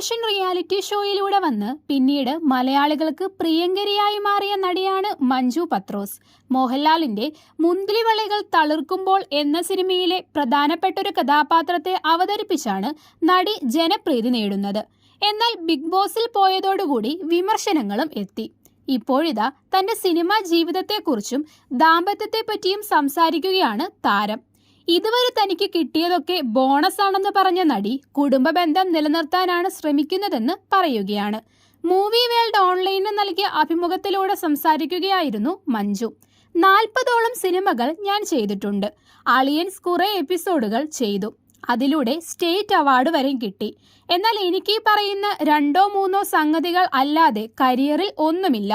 Television reality ഷോയിലൂടെ വന്ന് പിന്നീട് മലയാളികൾക്ക് പ്രിയങ്കരിയായി മാറിയ നടിയാണ് മഞ്ജു പത്രോസ്. മോഹൻലാലിന്റെ മുന്തിരിവള്ളികൾ തളിർക്കുമ്പോൾ എന്ന സിനിമയിലെ പ്രധാനപ്പെട്ട ഒരു കഥാപാത്രത്തെ അവതരിപ്പിച്ചാണ് നടി ജനപ്രീതി നേടുന്നത്. എന്നാൽ ബിഗ് ബോസിൽ പോയതോടുകൂടി വിമർശനങ്ങളും എത്തി. ഇപ്പോഴിതാ തന്റെ സിനിമാ ജീവിതത്തെക്കുറിച്ചും ദാമ്പത്യത്തെപ്പറ്റിയും സംസാരിക്കുകയാണ് താരം. ഇതുവരെ തനിക്ക് കിട്ടിയതൊക്കെ ബോണസ് ആണെന്ന് പറഞ്ഞ നടി കുടുംബ ബന്ധം നിലനിർത്താനാണ് ശ്രമിക്കുന്നതെന്ന് പറയുകയാണ്. മൂവി വേൾഡ് ഓൺലൈനിന് നൽകിയ അഭിമുഖത്തിലൂടെ സംസാരിക്കുകയായിരുന്നു മഞ്ജു. നാൽപ്പതോളം സിനിമകൾ ഞാൻ ചെയ്തിട്ടുണ്ട്. അളിയൻസ് കുറെ എപ്പിസോഡുകൾ ചെയ്തു. അതിലൂടെ സ്റ്റേറ്റ് അവാർഡ് വരെയും കിട്ടി. എന്നാൽ എനിക്ക് പറയുന്ന രണ്ടോ മൂന്നോ സംഗതികൾ അല്ലാതെ കരിയറിൽ ഒന്നുമില്ല.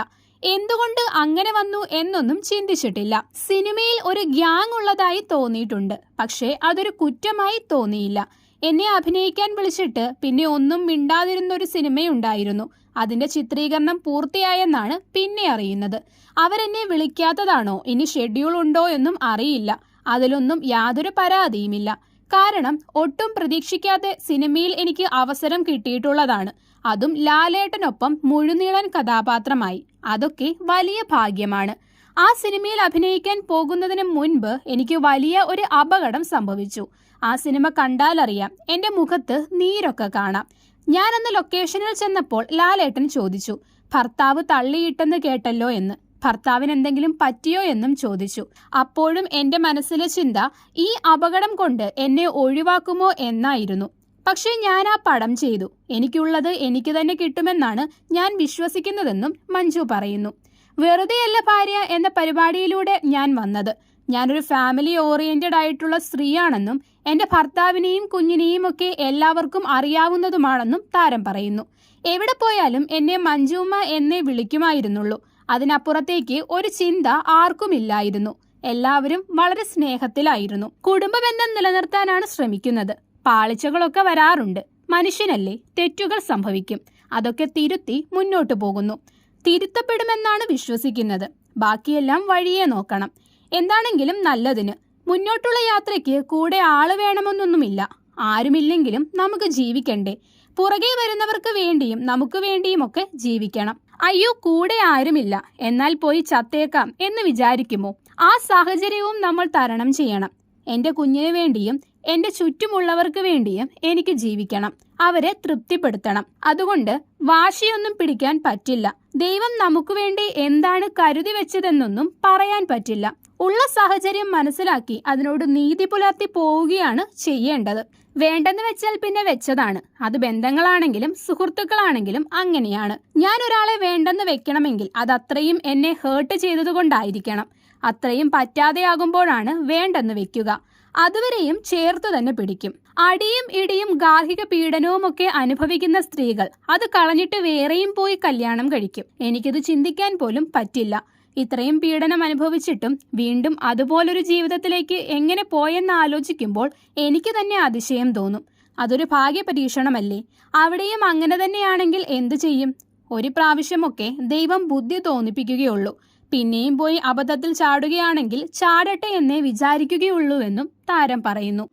എന്തുകൊണ്ട് അങ്ങനെ വന്നു എന്നൊന്നും ചിന്തിച്ചിട്ടില്ല. സിനിമയിൽ ഒരു ഗ്യാങ് ഉള്ളതായി തോന്നിയിട്ടുണ്ട്. പക്ഷേ അതൊരു കുറ്റമായി തോന്നിയില്ല. എന്നെ അഭിനയിക്കാൻ വിളിച്ചിട്ട് പിന്നെ ഒന്നും മിണ്ടാതിരുന്ന ഒരു സിനിമയുണ്ടായിരുന്നു. അതിന്റെ ചിത്രീകരണം പൂർത്തിയായെന്നാണ് പിന്നെ അറിയുന്നത്. അവരെന്നെ വിളിക്കാത്തതാണോ? ഇനി ഷെഡ്യൂൾ ഉണ്ടോ എന്നും അറിയില്ല. അതിലൊന്നും യാതൊരു പരാതിയുമില്ല. കാരണം ഒട്ടും പ്രതീക്ഷിക്കാതെ സിനിമയിൽ എനിക്ക് അവസരം കിട്ടിയിട്ടുള്ളതാണ്. അതും ലാലേട്ടനൊപ്പം മുഴുനീളൻ കഥാപാത്രമായി. അതൊക്കെ വലിയ ഭാഗ്യമാണ്. ആ സിനിമയിൽ അഭിനയിക്കാൻ പോകുന്നതിന് മുൻപ് എനിക്ക് വലിയ ഒരു അപകടം സംഭവിച്ചു. ആ സിനിമ കണ്ടാലറിയാം എന്റെ മുഖത്ത് നീരൊക്കെ കാണാം. ഞാൻ അന്ന് ലൊക്കേഷനിൽ ചെന്നപ്പോൾ ലാലേട്ടൻ ചോദിച്ചു ഭർത്താവ് തള്ളിയിട്ടെന്ന് കേട്ടല്ലോ എന്ന്. ഭർത്താവിന് എന്തെങ്കിലും പറ്റിയോ എന്നും ചോദിച്ചു. അപ്പോഴും എന്റെ മനസ്സിലെ ചിന്ത ഈ അപകടം കൊണ്ട് എന്നെ ഒഴിവാക്കുമോ എന്നായിരുന്നു. പക്ഷേ ഞാൻ ആ പടം ചെയ്തു. എനിക്കുള്ളത് എനിക്ക് തന്നെ കിട്ടുമെന്നാണ് ഞാൻ വിശ്വസിക്കുന്നതെന്നും മഞ്ജു പറയുന്നു. വെറുതെയല്ല ഭാര്യ എന്ന പരിപാടിയിലൂടെ ഞാൻ വന്നത്. ഞാനൊരു ഫാമിലി ഓറിയന്റഡ് ആയിട്ടുള്ള സ്ത്രീയാണെന്നും എന്റെ ഭർത്താവിനെയും കുഞ്ഞിനെയും ഒക്കെ എല്ലാവർക്കും അറിയാവുന്നതുമാണെന്നും താരം പറയുന്നു. എവിടെ പോയാലും എന്നെ മഞ്ജുമ്മ എന്നെ വിളിക്കുമായിരുന്നുള്ളൂ. അതിനപ്പുറത്തേക്ക് ഒരു ചിന്ത ആർക്കുമില്ലായിരുന്നു. എല്ലാവരും വളരെ സ്നേഹത്തിലായിരുന്നു. കുടുംബബന്ധം നിലനിർത്താനാണ് ശ്രമിക്കുന്നത്. പാളിച്ചകളൊക്കെ വരാറുണ്ട്. മനുഷ്യനല്ലേ തെറ്റുകൾ സംഭവിക്കും. അതൊക്കെ തിരുത്തി മുന്നോട്ടു പോകുന്നു. തിരുത്തപ്പെടുമെന്നാണ് വിശ്വസിക്കുന്നത്. ബാക്കിയെല്ലാം വഴിയെ നോക്കണം. എന്താണെങ്കിലും നല്ലതിന്. മുന്നോട്ടുള്ള യാത്രയ്ക്ക് കൂടെ ആൾ വേണമെന്നൊന്നുമില്ല. ആരുമില്ലെങ്കിലും നമുക്ക് ജീവിക്കണ്ടേ. പുറകെ വരുന്നവർക്ക് വേണ്ടിയും നമുക്ക് വേണ്ടിയുമൊക്കെ ജീവിക്കണം. അയ്യോ കൂടെ ആരുമില്ല. എന്നാൽ പോയി ചത്തേക്കാം എന്ന് വിചാരിക്കുമോ? ആ സാഹചര്യവും നമ്മൾ തരണം ചെയ്യണം. എന്റെ കുഞ്ഞിനു വേണ്ടിയും എന്റെ ചുറ്റുമുള്ളവർക്ക് വേണ്ടിയും എനിക്ക് ജീവിക്കണം. അവരെ തൃപ്തിപ്പെടുത്തണം. അതുകൊണ്ട് വാശിയൊന്നും പിടിക്കാൻ പറ്റില്ല. ദൈവം നമുക്ക് വേണ്ടി എന്താണ് കരുതി വെച്ചതെന്നൊന്നും പറയാൻ പറ്റില്ല. ഉള്ള സാഹചര്യം മനസ്സിലാക്കി അതിനോട് നീതി പുലർത്തി പോവുകയാണ് ചെയ്യേണ്ടത്. വേണ്ടെന്ന് വെച്ചാൽ പിന്നെ വെച്ചതാണ്. അത് ബന്ധങ്ങളാണെങ്കിലും സുഹൃത്തുക്കളാണെങ്കിലും അങ്ങനെയാണ്. ഞാൻ ഒരാളെ വേണ്ടെന്ന് വെക്കണമെങ്കിൽ അത് അത്രയും എന്നെ ഹേർട്ട് ചെയ്തതുകൊണ്ടായിരിക്കണം. അത്രയും പറ്റാതെയാകുമ്പോഴാണ് വേണ്ടെന്ന് വെക്കുക. അതുവരെയും ചേർത്ത് തന്നെ പിടിക്കും. അടിയും ഇടിയും ഗാർഹിക പീഡനവും ഒക്കെ അനുഭവിക്കുന്ന സ്ത്രീകൾ അത് കളഞ്ഞിട്ട് വേറെയും പോയി കല്യാണം കഴിക്കും. എനിക്കിത് ചിന്തിക്കാൻ പോലും പറ്റില്ല. ഇത്രയും പീഡനം അനുഭവിച്ചിട്ടും വീണ്ടും അതുപോലൊരു ജീവിതത്തിലേക്ക് എങ്ങനെ പോയെന്ന് ആലോചിക്കുമ്പോൾ എനിക്ക് തന്നെ അതിശയം തോന്നും. അതൊരു ഭാഗ്യ പരീക്ഷണമല്ലേ അവിടെയും അങ്ങനെ തന്നെയാണെങ്കിൽ എന്തു ചെയ്യും? ഒരു പ്രാവശ്യമൊക്കെ ദൈവം ബുദ്ധി തോന്നിപ്പിക്കുകയുള്ളൂ. പിന്നെയും പോയി അബദ്ധത്തിൽ ചാടുകയാണെങ്കിൽ ചാടട്ടെ എന്നേ വിചാരിക്കുകയുള്ളൂവെന്നും താരം പറയുന്നു.